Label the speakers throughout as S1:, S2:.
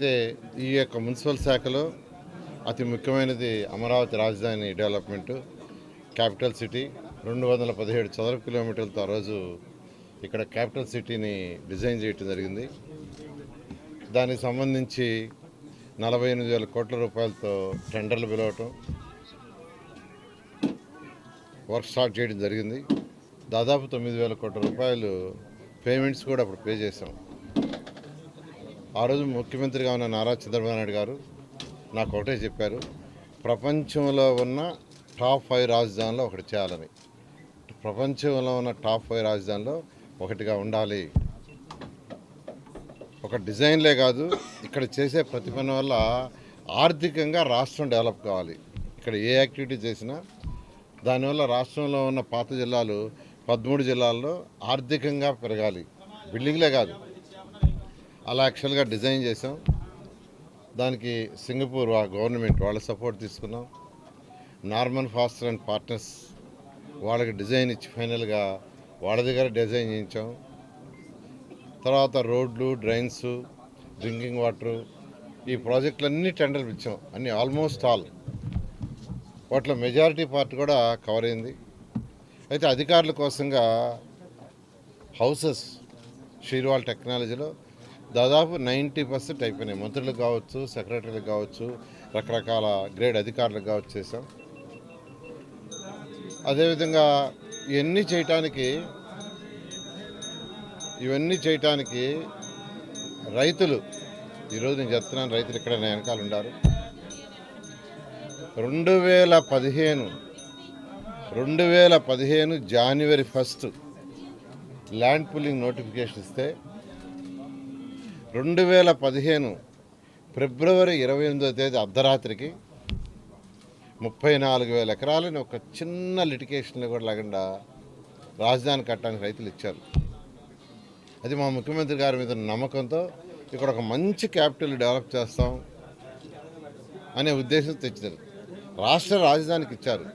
S1: అయితే ఈ యొక్క మున్సిపల్ శాఖలో అతి ముఖ్యమైనది అమరావతి రాజధాని డెవలప్మెంట్. క్యాపిటల్ సిటీ రెండు వందల పదిహేడు చదరపు కిలోమీటర్లతో ఆ రోజు ఇక్కడ క్యాపిటల్ సిటీని డిజైన్ చేయటం జరిగింది. దానికి సంబంధించి నలభై ఎనిమిది వేల కోట్ల రూపాయలతో టెండర్లు పిలవటం వర్క్ స్టార్ట్ చేయడం జరిగింది. దాదాపు తొమ్మిది వేల కోట్ల రూపాయలు పేమెంట్స్ కూడా అప్పుడు పే చేసాం ఆ రోజు ముఖ్యమంత్రిగా ఉన్న నారా చంద్రబాబు నాయుడు గారు నాకు ఒకటే చెప్పారు ప్రపంచంలో ఉన్న టాప్ ఫైవ్ రాజధానిలో ఒకటి చేయాలని. ప్రపంచంలో ఉన్న టాప్ ఫైవ్ రాజధానిలో ఒకటిగా ఉండాలి. ఒక డిజైన్లే కాదు ఇక్కడ చేసే ప్రతి పని వల్ల ఆర్థికంగా రాష్ట్రం డెవలప్ కావాలి. ఇక్కడ ఏ యాక్టివిటీ చేసినా దానివల్ల రాష్ట్రంలో ఉన్న పాత జిల్లాలు పదమూడు జిల్లాల్లో ఆర్థికంగా పెరగాలి. బిల్డింగ్లే కాదు అలా యాక్చువల్గా డిజైన్ చేసాం దానికి సింగపూర్ గవర్నమెంట్ వాళ్ళ సపోర్ట్ తీసుకున్నాం. నార్మన్ ఫాస్టర్ అండ్ పార్ట్నర్స్ వాళ్ళకి డిజైన్ ఇచ్చి ఫైనల్గా వాళ్ళ దగ్గర డిజైన్ చేయించాం. తర్వాత రోడ్లు డ్రైన్స్ డ్రింకింగ్ వాటరు ఈ ప్రాజెక్టులన్నీ టెండర్లు ఇచ్చాం. అన్ని ఆల్మోస్ట్ ఆల్ వాటిలో మెజారిటీ పార్ట్ కూడా కవర్ అయింది. అయితే అధికారుల కోసంగా హౌసెస్ షీర్వాల్ టెక్నాలజీలో దాదాపు నైంటీ పర్సెంట్ అయిపోయినాయి. మంత్రులకు కావచ్చు సెక్రటరీలకు కావచ్చు రకరకాల గ్రేడ్ అధికారులకు కావచ్చు చేసాం అదేవిధంగా ఇవన్నీ చేయటానికి ఇవన్నీ చేయటానికి రైతులు ఈరోజు నేను చెప్తున్నాను రైతులు ఇక్కడ వెనకాల ఉన్నారు. రెండు వేల పదిహేను రెండు వేల పదిహేను జనవరి ఫస్ట్ ల్యాండ్ పుల్లింగ్ నోటిఫికేషన్ ఇస్తే రెండు వేల పదిహేను ఫిబ్రవరి ఇరవై ఎనిమిదో తేదీ అర్ధరాత్రికి ముప్పై నాలుగు వేల ఎకరాలని ఒక చిన్న లిటికేషన్లో కూడా లేకుండా రాజధాని కట్టడానికి రైతులు ఇచ్చారు. అది మా ముఖ్యమంత్రి గారి మీద నమ్మకంతో ఇక్కడ ఒక మంచి క్యాపిటల్ డెవలప్ చేస్తాం అనే ఉద్దేశం తెచ్చారు. రాష్ట్ర రాజధానికి ఇచ్చారు.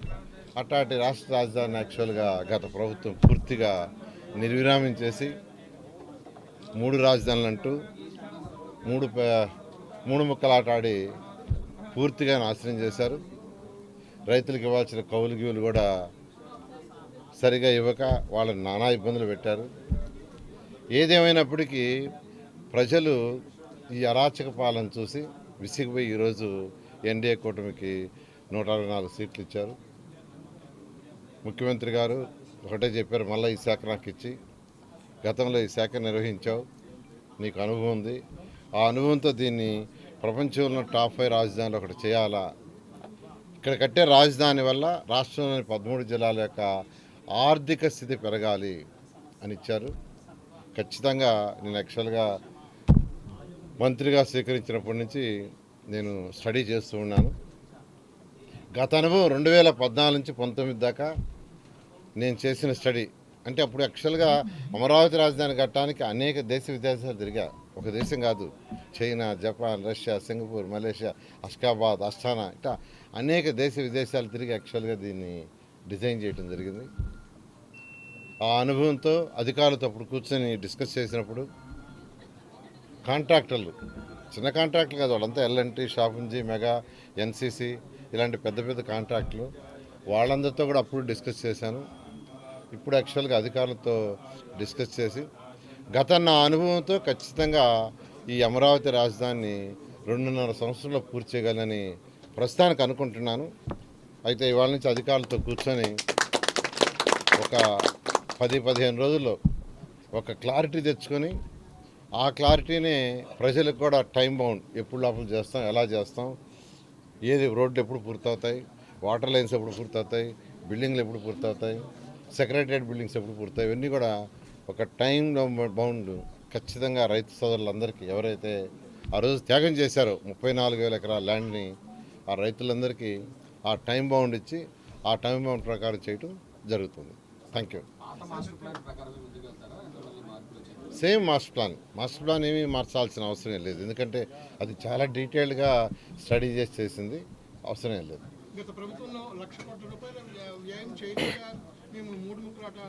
S1: అట్లాంటి రాష్ట్ర రాజధాని యాక్చువల్గా గత ప్రభుత్వం పూర్తిగా నిర్విరామం చేసి మూడు రాజధానులు అంటూ మూడు పే- మూడు ముక్కలాట ఆడి పూర్తిగా నాశనం చేశారు. రైతులకు ఇవ్వాల్సిన కౌలు గీవులు కూడా సరిగా ఇవ్వక వాళ్ళని నానా ఇబ్బందులు పెట్టారు. ఏదేమైనప్పటికీ ప్రజలు ఈ అరాచక పాలన చూసి విసిగిపోయి ఈరోజు ఎన్డీఏ కూటమికి నూట అరవై నాలుగు సీట్లు ఇచ్చారు. ముఖ్యమంత్రి గారు ఒకటే చెప్పారు మళ్ళీ ఈ శాఖ నాకు ఇచ్చి గతంలో ఈ శాఖ నిర్వహించావు నీకు అనుభవం ఉంది. ఆ అనుభవంతో దీన్ని ప్రపంచంలో టాప్ ఫైవ్ రాజధానిలో ఒకటి చేయాలా? ఇక్కడ కట్టే రాజధాని వల్ల రాష్ట్రంలోని పదమూడు జిల్లాల యొక్క ఆర్థిక స్థితి పెరగాలి అని ఇచ్చారు. ఖచ్చితంగా నేను యాక్చువల్గా మంత్రిగా స్వీకరించినప్పటి నుంచి నేను స్టడీ చేస్తూ ఉన్నాను. గత అనుభవం రెండు వేల పద్నాలుగు నుంచి పంతొమ్మిది దాకా నేను చేసిన స్టడీ. అంటే అప్పుడు యాక్చువల్గా అమరావతి రాజధాని కట్టడానికి అనేక దేశ విదేశాలు తిరిగా. ఒక దేశం కాదు. China Japan Russia Singapore Malaysia Ashgabat Astana ఇట్లా అనేక దేశ విదేశాలు తిరిగి యాక్చువల్గా దీన్ని డిజైన్ చేయడం జరిగింది. ఆ అనుభవంతో అధికారులతో అప్పుడు కూర్చొని డిస్కస్ చేసినప్పుడు కాంట్రాక్టర్లు చిన్న కాంట్రాక్టులు కాదు వాళ్ళంతా ఎల్ఎన్టీ షాపింజీ మెగా ఎన్సీసీ ఇలాంటి పెద్ద పెద్ద కాంట్రాక్టులు వాళ్ళందరితో కూడా అప్పుడు డిస్కస్ చేశాను. ఇప్పుడు యాక్చువల్గా అధికారులతో డిస్కస్ చేసి గత నా అనుభవంతో ఖచ్చితంగా ఈ అమరావతి రాజధానిని రెండున్నర సంవత్సరంలో పూర్తి చేయగలని ప్రస్తుతానికి అనుకుంటున్నాను. అయితే ఇవాళ నుంచి అధికారులతో కూర్చొని ఒక పది పదిహేను రోజుల్లో ఒక క్లారిటీ తెచ్చుకొని ఆ క్లారిటీనే ప్రజలకు కూడా టైం బౌండ్ ఎప్పుడు లోపల చేస్తాం ఎలా చేస్తాం ఏది రోడ్లు ఎప్పుడు పూర్తవుతాయి వాటర్ లైన్స్ ఎప్పుడు పూర్తవుతాయి బిల్డింగ్లు ఎప్పుడు పూర్తవుతాయి సెక్రటరియట్ బిల్డింగ్స్ ఎప్పుడు పూర్తవుతాయి ఇవన్నీ కూడా ఒక టైం బౌండ్ ఖచ్చితంగా రైతు సోదరులందరికీ ఎవరైతే ఆ రోజు త్యాగం చేశారో ముప్పై నాలుగు వేల ఎకరాల ల్యాండ్ని ఆ రైతులందరికీ ఆ టైం బౌండ్ ఇచ్చి ఆ టైం బౌండ్ ప్రకారం చేయటం జరుగుతుంది. Thank you same master plan. Master plan ఏమీ మార్చాల్సిన అవసరం లేదు. ఎందుకంటే అది చాలా డీటెయిల్డ్గా స్టడీ చేసి చేసింది. అవసరం లేదు.
S2: గత ప్రభుత్వంలో లక్ష కోట్ల రూపాయలు వ్యయం చేయలేక మేము మూడు ముక్కలు అట్లా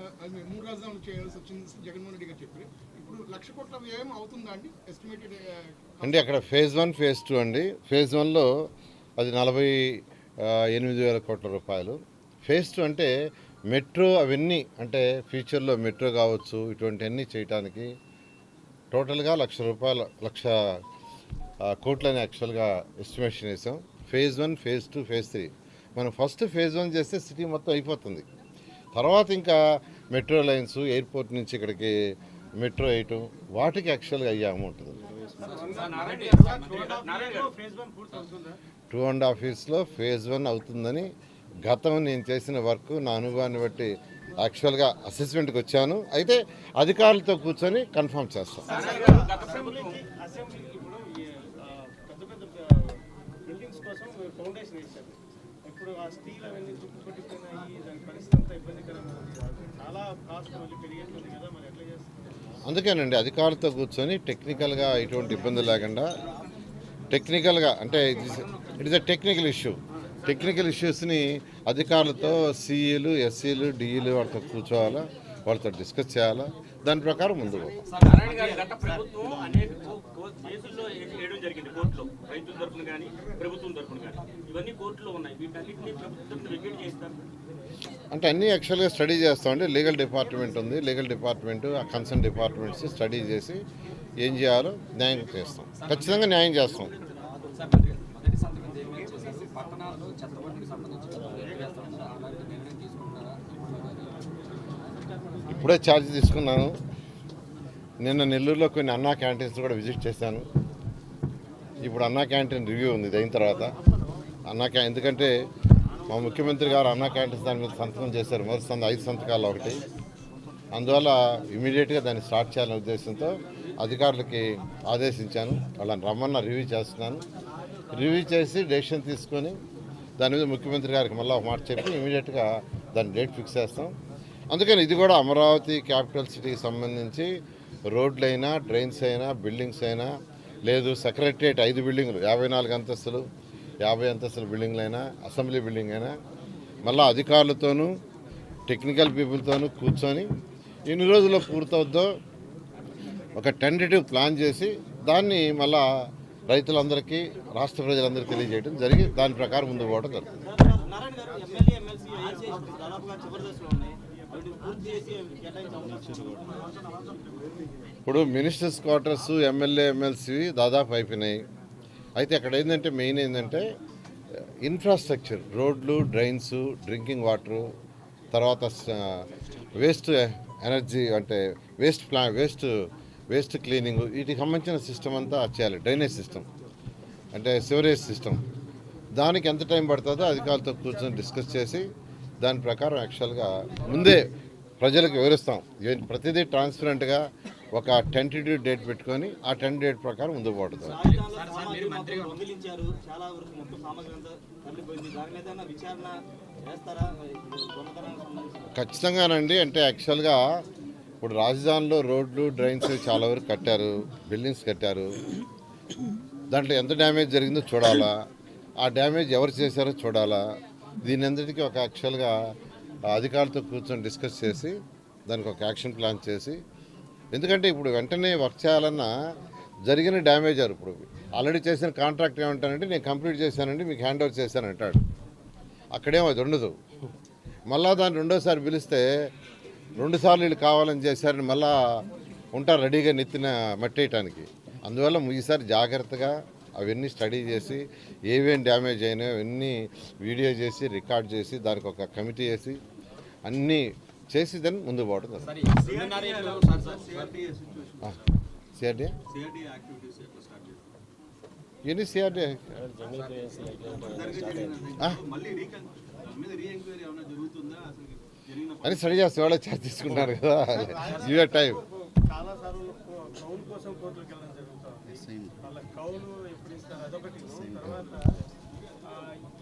S2: మూడు రాజధానులు చేయాల్సి వచ్చింది జగన్మోహన్ రెడ్డి గారు చెప్పారు. ఇప్పుడు లక్ష కోట్ల వ్యయం అవుతుందా అండి? ఎస్టిమేటెడ్ uh,
S1: అంటే అక్కడ ఫేజ్ వన్ ఫేజ్ టూ అండి. ఫేజ్ వన్లో అది నలభై ఎనిమిది వేల కోట్ల రూపాయలు. ఫేజ్ టూ అంటే మెట్రో అవన్నీ అంటే ఫ్యూచర్లో మెట్రో కావచ్చు ఇటువంటివన్నీ చేయటానికి టోటల్గా లక్ష రూపాయల లక్ష కోట్లని యాక్చువల్గా ఎస్టిమేషన్ వేసాం phase one phase two phase three. మనం ఫస్ట్ ఫేజ్ వన్ చేస్తే సిటీ మొత్తం అయిపోతుంది. తర్వాత ఇంకా మెట్రో లైన్స్ ఎయిర్పోర్ట్ నుంచి ఇక్కడికి మెట్రో వేయటం వాటికి యాక్చువల్గా అయ్యే అమౌంట్ టూ అండ్ హాఫ్ ఇయర్స్లో ఫేజ్ వన్ అవుతుందని గతం నేను చేసిన వర్క్ నా అనుభవాన్ని బట్టి యాక్చువల్గా అసెస్మెంట్కి వచ్చాను. అయితే అధికారులతో కూర్చొని కన్ఫర్మ్ చేస్తాం
S3: అసెంబ్లీకి అసెంబ్లీకి ఇప్పుడు ఈ, ఆ, పెద్ద పెద్ద బిల్డింగ్స్ కోసం ఫౌండేషన్ వేశారు. ఇప్పుడు ఆ స్టీల్ అవన్నీ చుట్టుపట్టిపోయినాయి దాని పరిస్థితి అంతా ఇబ్బందికరంగా చాలా కాస్ట్ మళ్ళీ పెరిగేస్తుంది కదా మరి ఎట్లా చేస్తారు?
S1: అందుకేనండి అధికారులతో కూర్చొని టెక్నికల్గా ఎటువంటి ఇబ్బంది లేకుండా టెక్నికల్గా అంటే it is a technical issue technical ఇష్యూస్ని అధికారులతో సీఈలు ఎస్సీలు డిఈలు వాళ్ళతో కూర్చోవాలా వాళ్ళతో డిస్కస్ చేయాలా దాని ప్రకారం ముందుకు
S4: చేస్తారు.
S1: అంటే అన్నీ యాక్చువల్గా స్టడీ చేస్తామండి లీగల్ డిపార్ట్మెంట్ ఉంది. లీగల్ డిపార్ట్మెంట్ ఆ కన్సర్న్ డిపార్ట్మెంట్స్ స్టడీ చేసి ఏం చేయాలో న్యాయం చేస్తాం. ఖచ్చితంగా న్యాయం చేస్తాం. ఇప్పుడే ఛార్జ్ తీసుకున్నాను. నిన్న నెల్లూరులో కొన్ని అన్నా క్యాంటీన్స్ కూడా విజిట్ చేశాను. ఇప్పుడు అన్నా క్యాంటీన్ రివ్యూ ఉంది ఇది అయిన తర్వాత. అన్నా క్యా ఎందుకంటే మా ముఖ్యమంత్రి గారు అన్నా క్యాంటీన్స్ దాని మీద సంతకం చేశారు. మొదటి సంత ఐదు సంతకాలు ఒకటి. అందువల్ల ఇమీడియట్గా దాన్ని స్టార్ట్ చేయాలనే ఉద్దేశంతో అధికారులకి ఆదేశించాను. వాళ్ళని రమ్మన్న రివ్యూ చేస్తున్నాను. రివ్యూ చేసి డెసిషన్ తీసుకొని దాని మీద ముఖ్యమంత్రి గారికి మళ్ళీ ఒక మాట చెప్పి ఇమీడియట్గా దాని డేట్ ఫిక్స్ చేస్తాం. అందుకని ఇది కూడా అమరావతి క్యాపిటల్ సిటీకి సంబంధించి రోడ్లైనా డ్రైన్స్ అయినా బిల్డింగ్స్ అయినా లేదు సెక్రటరియట్ ఐదు బిల్డింగ్లు యాభై నాలుగు అంతస్తులు యాభై అంతస్తుల బిల్డింగ్లైనా అసెంబ్లీ బిల్డింగ్ అయినా మళ్ళీ అధికారులతోనూ టెక్నికల్ పీపుల్తోనూ కూర్చొని ఎన్ని రోజుల్లో పూర్తవుద్దో ఒక టెంటేటివ్ ప్లాన్ చేసి దాన్ని మళ్ళా రైతులందరికీ రాష్ట్ర ప్రజలందరికీ తెలియజేయడం జరిగి దాని ప్రకారం ముందుకు పోవడం జరుగుతుంది. ఇప్పుడు మినిస్టర్స్ క్వార్టర్స్ ఎమ్మెల్యే ఎమ్మెల్సీ దాదాపు అయిపోయినాయి. అయితే అక్కడ ఏంటంటే మెయిన్ ఏంటంటే eh, ఇన్ఫ్రాస్ట్రక్చర్ రోడ్లు డ్రైన్స్ డ్రింకింగ్ వాటరు తర్వాత eh, వేస్ట్ ఎనర్జీ eh, అంటే వేస్ట్ ప్లా వేస్ట్ వేస్ట్ క్లీనింగ్ వీటికి సంబంధించిన సిస్టమ్ అంతా చేయాలి. డ్రైనేజ్ సిస్టమ్ అంటే సివరేజ్ సిస్టమ్ దానికి ఎంత టైం పడుతుందో అధికారులతో కూర్చొని డిస్కస్ చేసి దాని ప్రకారం యాక్చువల్గా ముందే ప్రజలకు వివరిస్తాం. ప్రతిదీ ట్రాన్స్పరెంట్గా ఒక టెంటేటివ్ డేట్ పెట్టుకొని ఆ టెన్ డేట్ ప్రకారం ముందుకు
S5: మీద సంబంధించి
S1: ఖచ్చితంగానండి. అంటే యాక్చువల్గా ఇప్పుడు రాజధానిలో రోడ్లు డ్రైన్స్ చాలా వరకు కట్టారు. బిల్డింగ్స్ కట్టారు. దాంట్లో ఎంత డ్యామేజ్ జరిగిందో చూడాలా. ఆ డ్యామేజ్ ఎవరు చేశారో చూడాలా. దీని అందరికీ ఒక యాక్చువల్గా అధికారులతో కూర్చొని డిస్కస్ చేసి దానికి ఒక యాక్షన్ ప్లాన్ చేసి ఎందుకంటే ఇప్పుడు వెంటనే వర్క్ చేయాలన్నా జరిగిన డ్యామేజ్ అరు ఇప్పుడు. ఆల్రెడీ చేసిన కాంట్రాక్ట్ ఏమంటానంటే నేను కంప్లీట్ చేశానండి మీకు హ్యాండ్ ఓవర్ చేశాను అంటాడు. అక్కడేమో అది ఉండదు. మళ్ళా దాన్ని రెండోసారి పిలిస్తే రెండుసార్లు వీళ్ళు కావాలని చేశారని మళ్ళా ఉంటారు రెడీగా నెత్తిన మట్టేయటానికి అందువల్ల ఈసారి జాగ్రత్తగా అవన్నీ స్టడీ చేసి ఏమేం డ్యామేజ్ అయినాయో అవన్నీ వీడియో చేసి రికార్డ్ చేసి దానికి ఒక కమిటీ వేసి అన్నీ చేసి దాన్ని ముందుకు పోవడం సిఆర్డీ ఎన్ని సిఆర్డీ అని స్టడీ చేస్తే వాళ్ళే ఛార్జ్ తీసుకుంటారు కదా. ఇవే టైం
S3: చాలా సార్లు కౌలు కోసం కోర్టులకు వెళ్ళడం జరుగుతుంది. వాళ్ళ కౌలు అదొకటి. తర్వాత ఆ,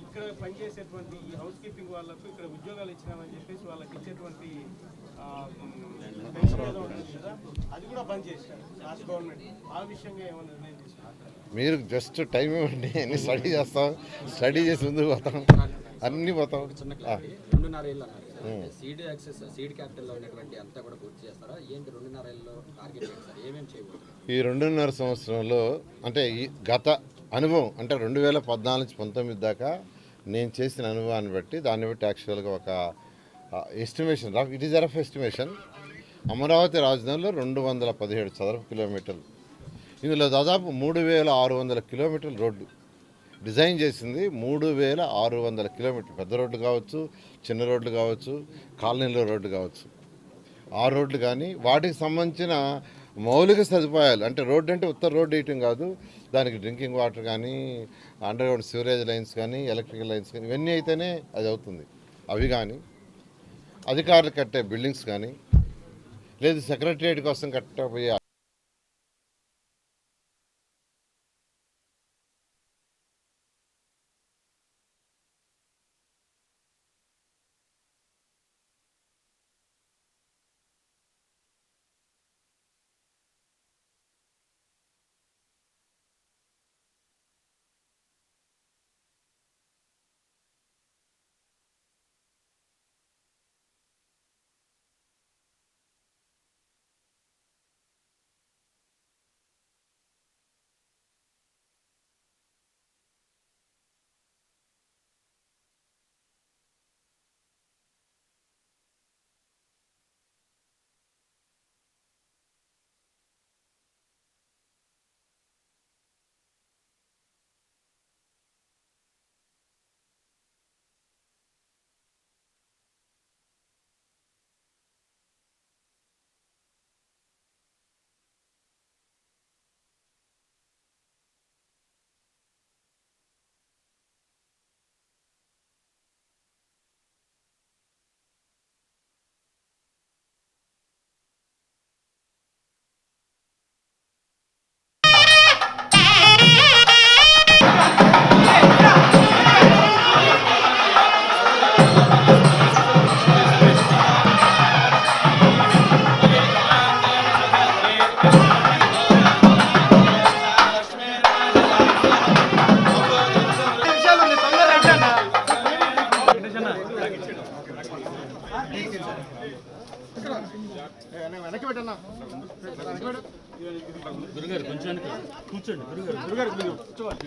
S3: ఇక్కడ పనిచేసేటువంటి ఈ హౌస్ కీపింగ్ వాళ్ళకు ఇక్కడ ఉద్యోగాలు ఇచ్చినామని చెప్పేసి వాళ్ళకి ఇచ్చేటువంటి అది కూడా బంద్ చేశారు గవర్నమెంట్. ఆ విషయంగా ఏమైనా నిర్ణయం
S1: మీరు జస్ట్ టైం ఇవ్వండి అన్ని స్టడీ చేస్తాం స్టడీ చేసి ముందుకు పోతాం అన్నీ పోతాం.
S6: రెండున్నర ఏళ్ళు
S7: సీడ్ యాక్సెస్ సీడ్ క్యాపిటల్లో ఉన్నటువంటి అంతా కూడా పూర్తి చేస్తారా? ఏంటి రెండున్నర ఏళ్ళలో టార్గెట్ ఏమేమి చేయబోతున్నారు?
S1: ఈ రెండున్నర సంవత్సరంలో అంటే ఈ గత అనుభవం. అంటే రెండు వేల పద్నాలుగు నుంచి పంతొమ్మిది దాకా నేను చేసిన అనుభవాన్ని బట్టి దాన్ని బట్టి యాక్చువల్గా ఒక estimation rough it is rough estimation. Amaravati రాజధానిలో రెండు వందల పదిహేడు చదరపు కిలోమీటర్లు. ఇందులో దాదాపు మూడు వేల ఆరు వందల కిలోమీటర్లు రోడ్డు. డిజైన్ చేసింది మూడు వేల ఆరు వందల కిలోమీటర్లు. పెద్ద రోడ్లు కావచ్చు చిన్న రోడ్లు కావచ్చు కాలనీలో రోడ్డు కావచ్చు. ఆ రోడ్లు కానీ వాటికి సంబంధించిన మౌలిక సదుపాయాలు అంటే రోడ్డు అంటే ఉత్తర రోడ్డు వేయటం కాదు. దానికి డ్రింకింగ్ వాటర్ కానీ అండర్ గ్రౌండ్ సివరేజ్ లైన్స్ కానీ ఎలక్ట్రికల్ లైన్స్ కానీ ఇవన్నీ అయితేనే అది అవుతుంది. అవి కానీ అధికారులు కట్టే బిల్డింగ్స్ కానీ లేదు సెక్రటరియట్ కోసం కట్టబోయే
S4: వెనక్కి పెట్టన్నా గురుగారు కొంచెం కూర్చోండి గురుగారు గురుగారు కూర్చోండి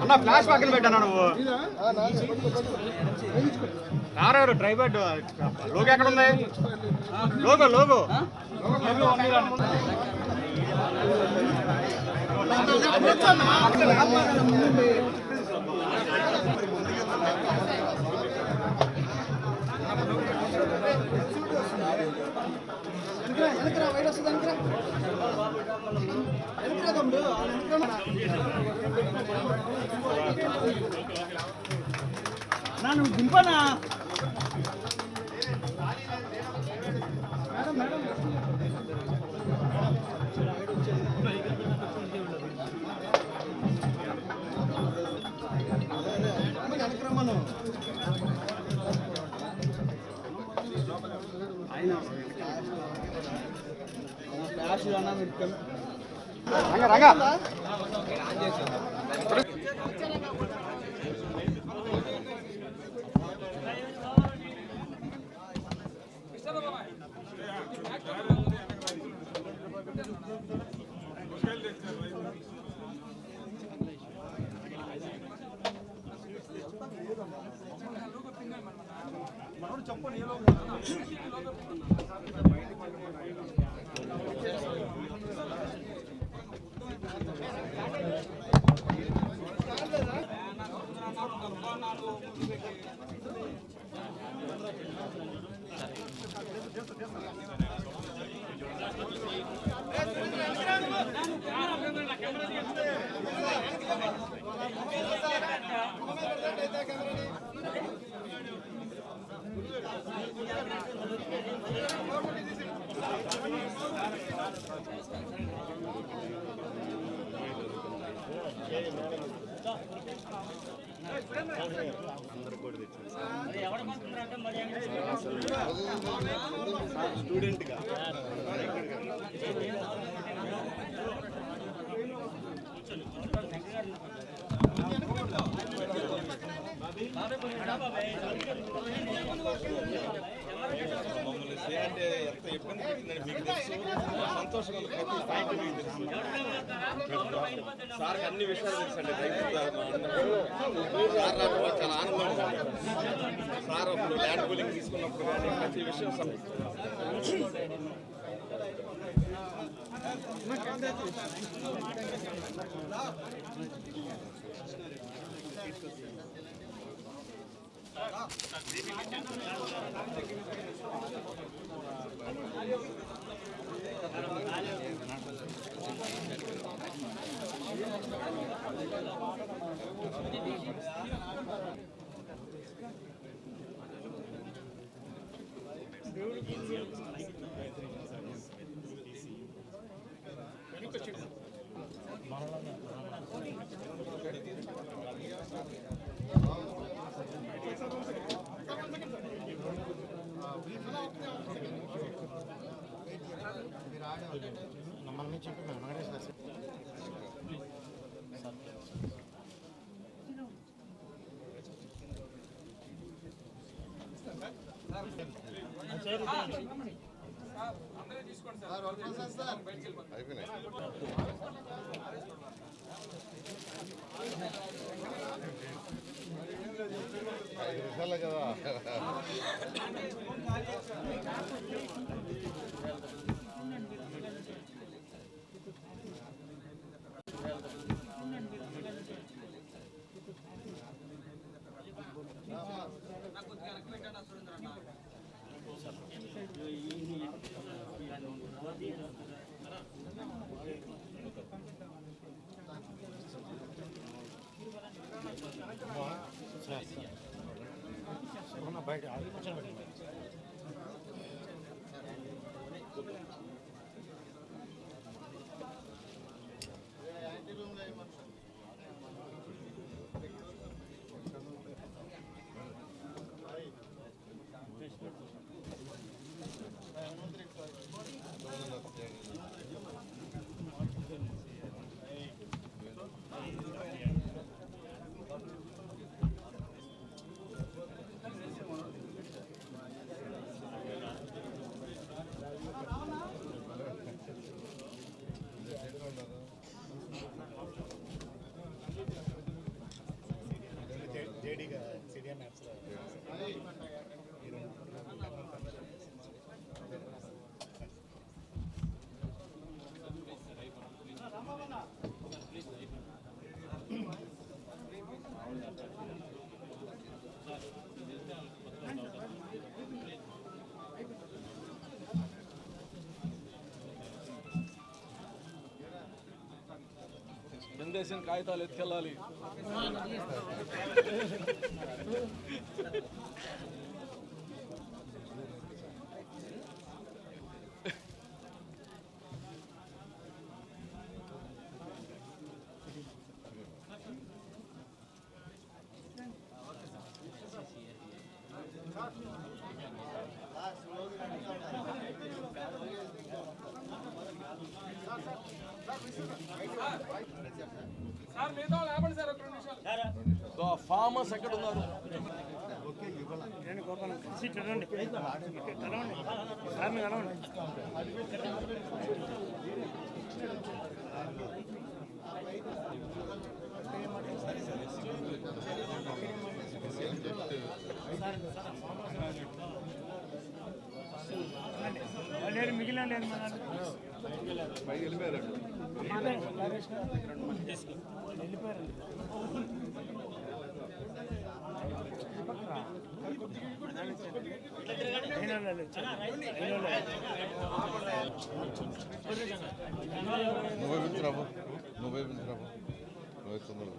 S5: అన్న ఫ్లాష్ పక్కన పెట్టాను నువ్వు? రారారు డ్రైవర్ లోగో ఎక్కడ ఉంది లోగో లోగో
S3: లోగో
S5: ನಾನು ಗುಂಪನಾ రంగ రంగ చెప్పండి ఏ లోపల
S4: అందరు కూడా
S5: స్టూడెంట్గా బాబాయ్
S2: సార్కి అన్ని విషయాలు తెలుసండి సార్ నాకు చాలా ఆనందంగా సార్ అప్పుడు ల్యాండ్ కూలింగ్ తీసుకున్నప్పుడు కానీ ప్రతి విషయం సం-
S1: అయిపోయినాయి ఐదు Muchas gracias.
S2: తెలుగుదేశం కాగితాలు ఎత్తుకెళ్ళాలి.
S1: సీట్
S2: కలవండి సార్ని కలవండి. లేదు
S1: మిగిలిన లేదు మన వెళ్ళిపోయారు. వెళ్ళిపోయారు. నువ్వే నువ్వే నువ్వే తొందరగా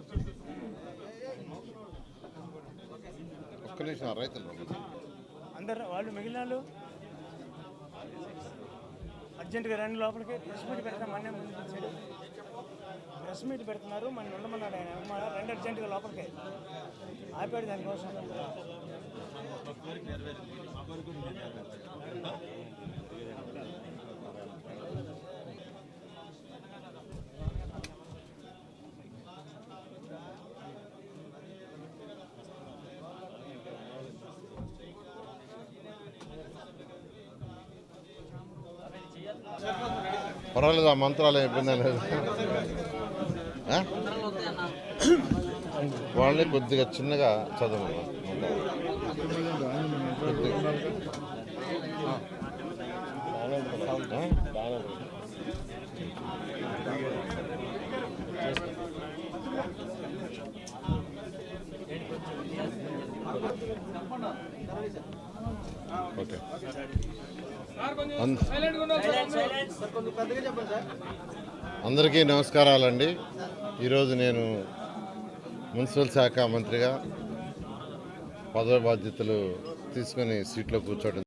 S1: ఒక్క నిమిషం రైతులు
S8: అందరు వాళ్ళు మిగిలిన వాళ్ళు అర్జెంటుగా రండి లోపలికి. ప్రెస్ మీట్ పెడతాం మన ప్రెస్ మీట్ పెడుతున్నారు మన ఉండమన్నాడు ఆయన. మన రెండు అర్జెంటుగా లోపలికి. ఆపాడు దానికోసం.
S1: పర్వాలేదు ఆ మంత్రాలు ఇబ్బంది లేదు? వాళ్ళని కొద్దిగా చిన్నగా. ఆ? ఓకే అందరికీ నమస్కారాలండి. ఈరోజు నేను మున్సిపల్ శాఖ మంత్రిగా పదవి బాధ్యతలు తీసుకొని సీట్లో కూర్చోవడం